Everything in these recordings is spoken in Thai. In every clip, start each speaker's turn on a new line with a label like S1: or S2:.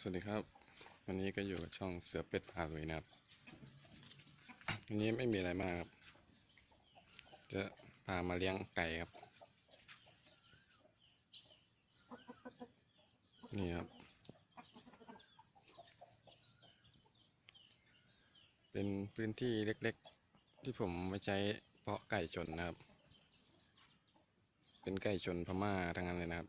S1: สวัสดีครับ วันนี้ก็อยู่กับช่องเสือเป็ดพาลุยนะครับวันนี้ไม่มีอะไรมากครับ จะพามาเลี้ยงไก่ครับ นี่ครับ เป็นพื้นที่เล็กๆ ที่ผมไว้ใช้เพาะไก่ชนนะครับ เป็นไก่ชนพม่าทั้งนั้นเลยนะครับ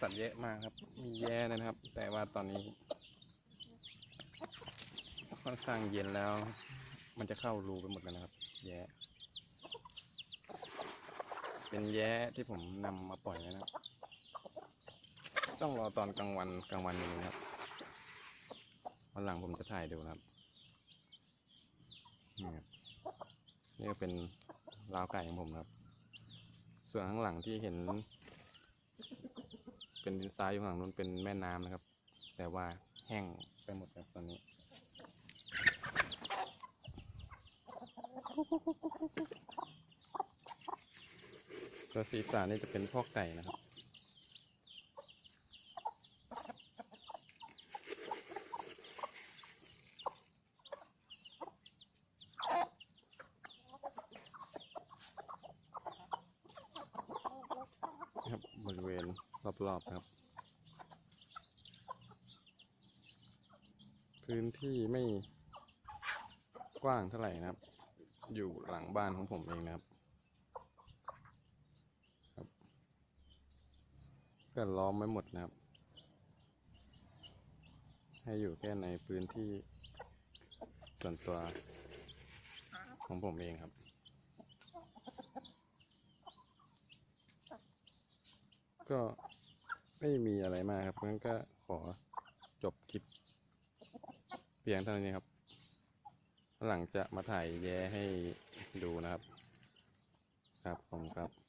S1: สัตว์เยอะมากครับ มีแย่นะครับ แต่ว่าตอนนี้ค่อนข้างเย็นแล้ว มันจะเข้ารูไปหมดแล้วนะครับ แย่เป็นแย้ที่ผมนำมาปล่อยนะครับ ต้องรอตอนกลางวันกลางวันนี้นะครับวันหลังผมจะถ่ายดูนะครับนี่ครับนี่ก็เป็นราวไก่ของผมนะครับ ส่วนข้างหลังที่เห็น เป็นดินทรายอยู่ข้างหลังนู้นเป็นแม่น้ำนะครับ แต่ว่าแห้งไปหมดครับตอนนี้ ตัวสีสานนี่จะเป็นพอกไก่นะครับบริเวณ รอบๆครับ พื้นที่ไม่กว้างเท่าไหร่นะครับ อยู่หลังบ้านของผมเองนะครับครับก็ล้อมไว้หมดนะครับ ให้อยู่แค่ในพื้นที่ส่วนตัวของผมเองครับ ก็ไม่มีอะไรมากครับงั้นก็ขอจบคลิปเพียงเท่านี้ครับ หลังจะมาถ่ายแย้ให้ดูนะครับ ครับผมครับ